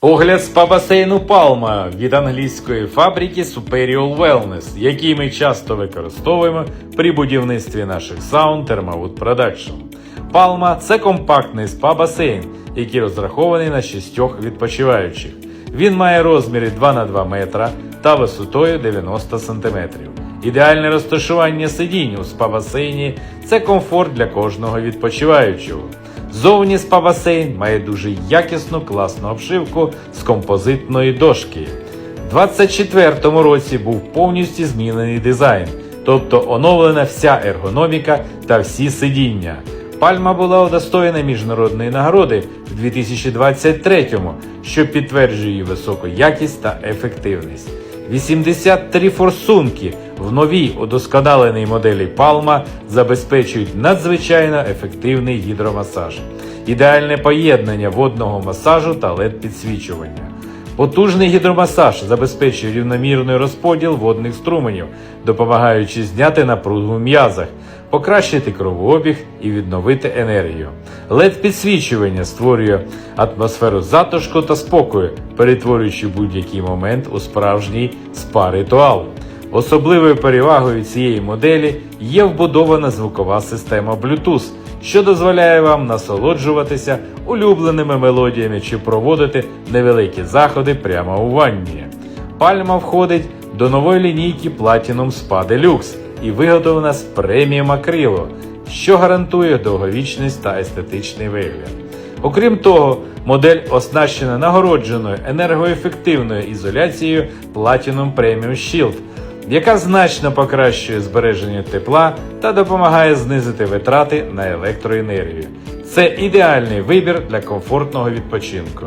Огляд спа-басейну Palma від англійської фабрики Superior Wellness, який ми часто використовуємо при будівництві наших саун Thermawood Production. Palma – це компактний спа-басейн, який розрахований на шістьох відпочиваючих. Він має розміри 2 на 2 метра та висотою 90 см. Ідеальне розташування сидінь у спа-басейні – це комфорт для кожного відпочиваючого. Зовні спа-басейн має дуже якісну класну обшивку з композитної дошки. У 24-му році був повністю змінений дизайн, тобто оновлена вся ергономіка та всі сидіння. Пальма була удостоєна міжнародної нагороди в 2023-му, що підтверджує її високу якість та ефективність. 83 форсунки в новій удосконаленій моделі Palma забезпечують надзвичайно ефективний гідромасаж, ідеальне поєднання водного масажу та LED-підсвічування. Потужний гідромасаж забезпечує рівномірний розподіл водних струменів, допомагаючи зняти напругу в м'язах, покращити кровообіг і відновити енергію. LED-підсвічування створює атмосферу затишку та спокою, перетворюючи будь-який момент у справжній спа-ритуал. Особливою перевагою цієї моделі є вбудована звукова система Bluetooth, що дозволяє вам насолоджуватися улюбленими мелодіями чи проводити невеликі заходи прямо у ванні. Пальма входить до нової лінійки Platinum Spa Deluxe і виготовлена з преміум акрилу, що гарантує довговічність та естетичний вигляд. Окрім того, модель оснащена нагородженою енергоефективною ізоляцією Platinum Premium Shield, яка значно покращує збереження тепла та допомагає знизити витрати на електроенергію. Це ідеальний вибір для комфортного відпочинку.